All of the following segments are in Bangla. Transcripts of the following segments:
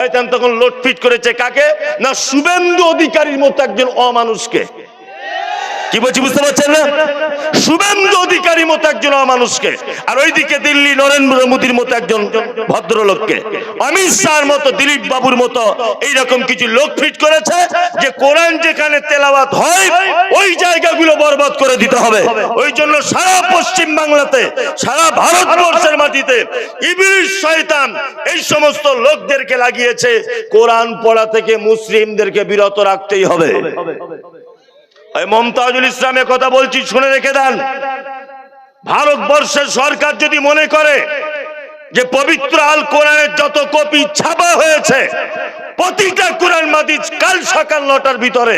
শয়তান তখন লোটফিট করেছে কাকে? না শুভেন্দু অধিকারীর মতো একজন অমানুষকে। কি বলছি বুঝতে পারছেন না? শুভেন্দু অধিকারী মতো একজন অমানুষকে, আর ওইদিকে দিল্লি নরেন্দ্র মোদীর মতো একজন ভদ্রলোককে। অমিত শাহর মতো, দিলীপ বাবুর মতো এইরকম কিছু লোক ফিট করেছে যে কোরআন যেখানে তেলাওয়াত হয়, ওই জায়গাগুলো বরবাদ করে দিতে হবে। ওই জন্য সারা পশ্চিম বাংলাতে, সারা ভারতবর্ষের মাটিতে ইবলিশ শয়তান এই সমস্ত লোকদেরকে লাগিয়েছে। কোরআন পড়া থেকে মুসলিমদেরকে বিরত রাখতেই হবে। মমতাজুল ইসলামের কথা বলছি, শুনে রেখে দেন। ভারতবর্ষের সরকার যদি মনে করে যে পবিত্র আল কোরআনের যত কপি ছাপা হয়েছে, প্রতিটা কোরআন মাদিজ কাল সকাল নটার ভিতরে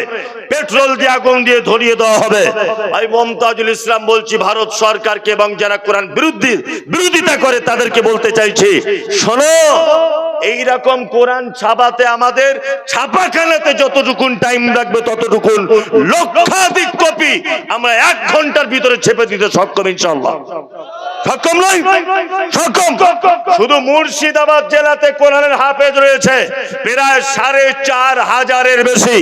পেট্রোল দিয়ে আগুন দিয়ে ধরিয়ে দেওয়া হবে। আমি মমতাজুল ইসলাম বলছি, ভারত সরকারকে এবং যারা কোরআন বিরুদ্ধে বিরোধিতা করে তাদেরকে বলতে চাইছি, শোনো এইরকম কোরআন ছাপাতে আমাদের ছাপাখানাতে যতটুকুন টাইম লাগবে ততটুকুন লক্ষাধিক কপি আমরা এক ঘণ্টার ভিতরে ছেপে দিতে সক্ষম ইনশাল্লাহ সক্ষম সক্ষম। শুধু মুর্শিদাবাদ জেলাতে কোরআনের হাফেজ রয়েছে। প্রায় সাড়ে চার হাজারের বেশি।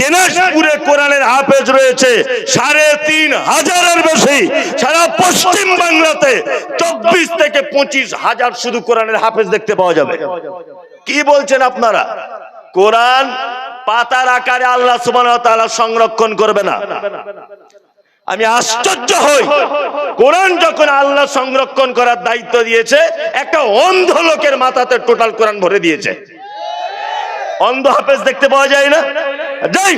দিনাজপুরে কোরআনের হাফেজ রয়েছে। সাড়ে তিন হাজারের বেশি। সারা পশ্চিম বাংলাতে চব্বিশ থেকে পঁচিশ হাজার শুধু কোরআনের হাফেজ দেখতে পাওয়া যাবে। কি বলছেন আপনারা? কোরআন পাতার আকারে আল্লাহ ওয়া সংরক্ষণ করবে না। আমি আশ্চর্য হই। কোরআন যখন আল্লাহ সংরক্ষণ করার দায়িত্ব দিয়েছে, একটা অন্ধ লোকের মাথাতে টোটাল কোরআন ভরে দিয়েছে। অন্ধ হাফেজ দেখতে পাওয়া যায় না? যাই,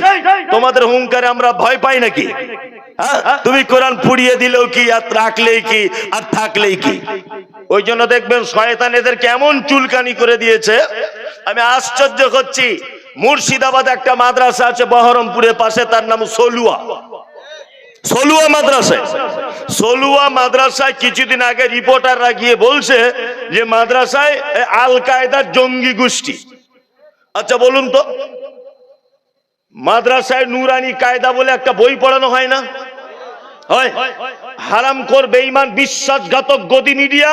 তোমাদের হুঙ্কারে আমরা ভয় পাই নাকি? হ্যাঁ? তুমি কোরআন পুড়িয়ে দিলেও কি, আর রাখলেই কি, আর থাকলেই কি? ওই জন্য দেখবেন শয়তান এদের কেমন চুলকানি করে দিয়েছে, আমি আশ্চর্য করছি। মুর্শিদাবাদ একটা মাদ্রাসা আছে, বহরমপুরের পাশে, তার নাম সলুয়া। সলুয়া মাদ্রাসায়। সলুয়া মাদ্রাসায় কিছুদিন আগে রিপোর্টাররা গিয়ে বলছে যে মাদ্রাসায় আল কায়দার জঙ্গি গোষ্ঠী। আচ্ছা বলুন তো, মাদ্রাসায় নুরানি কায়দা বলে একটা বই পড়ানো হয় না? হয়। হারামখোর বেঈমান, বিশ্বাসঘাতক, গদি মিডিয়া,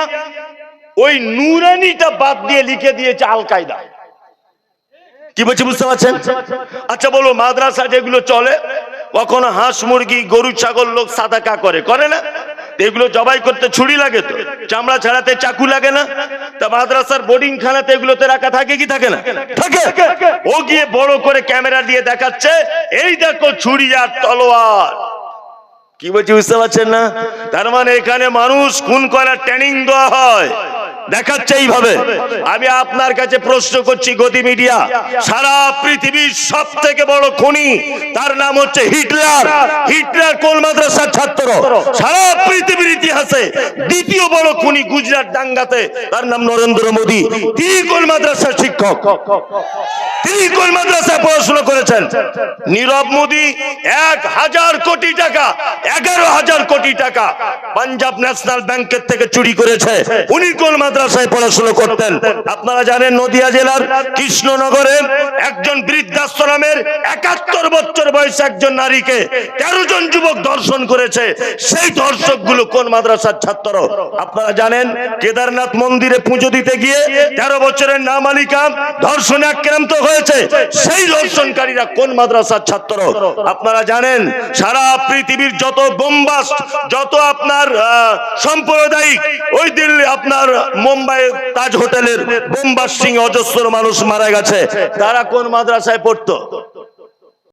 ওই নুরানিটা বাদ দিয়ে লিখে দিয়েছে আল কায়দা কি বলছি, বুঝতে পারছেন? আচ্ছা বলো, মাদ্রাসা যেগুলো চলে কখনো হাঁস মুরগি, গরু, ছাগল লোক সাদাকা করে করে না? এগুলো জবাই করতে ছুরি লাগে তো। চামড়া ছাড়াতে চাকু লাগে না? তা মাদ্রাসার বোর্ডিং খানাতে এগুলোতে রাখা থাকে কি থাকে না? থাকে। ও গিয়ে বড় করে ক্যামেরা দিয়ে দেখাচ্ছে, এই দেখো ছুরি আর তলোয়ার। কি বলছি, বুঝতে পারছেন না? তার মানে এখানে মানুষ খুন করার ট্রেনিং দেওয়া হয়। দেখাচ্ছে এইভাবে। আমি আপনার কাছে প্রশ্ন করছি গতি মিডিয়া, সারা পৃথিবীর সব থেকে বড় খুনি, তার নাম হচ্ছে হিটলার। হিটলার কোন মাদ্রাসার ছাত্র? সারা পৃথিবীর ইতিহাসে দ্বিতীয় বড় খুনি গুজরাট দাঙ্গাতে তার নাম নরেন্দ্র মোদী। তিনি কোন মাদ্রাসার শিক্ষক? তিনি কোন মাদ্রাসায় পড়াশোনা করেছেন? নীরব মোদী, এক হাজার কোটি টাকা, এগারো হাজার কোটি টাকা, পাঞ্জাব ন্যাশনাল ব্যাংকের থেকে চুরি করেছে। উনি কোন মাদ্রাসায় পড়াশোনা করতেন। আপনারা জানেন নদিয়া জেলার কৃষ্ণনগরের একজন বৃদ্ধাশ্রমের একাত্তর বছর বয়সে একজন নারীকে তেরো জন যুবক দর্শন করেছে। সেই দর্শকগুলো কোন মাদ্রাসার ছাত্র? আপনারা জানেন কেদারনাথ মন্দিরে পুজো দিতে গিয়ে তেরো বছরের নামালিকা ধর্ষণে আক্রান্ত হয়েছে। সেই ধর্ষণকারীরা কোন মাদ্রাসার ছাত্র? আপনারা জানেন সারা পৃথিবীর যত বোম্বাস যত আপনার সাম্প্রদায়িক, ওই দিল্লি আপনার মুম্বাই তাজ হোটেলের বোম্বাস সিং অজস্র মানুষ মারা গেছে। তারা কোন মাদ্রাসায় পড়তো?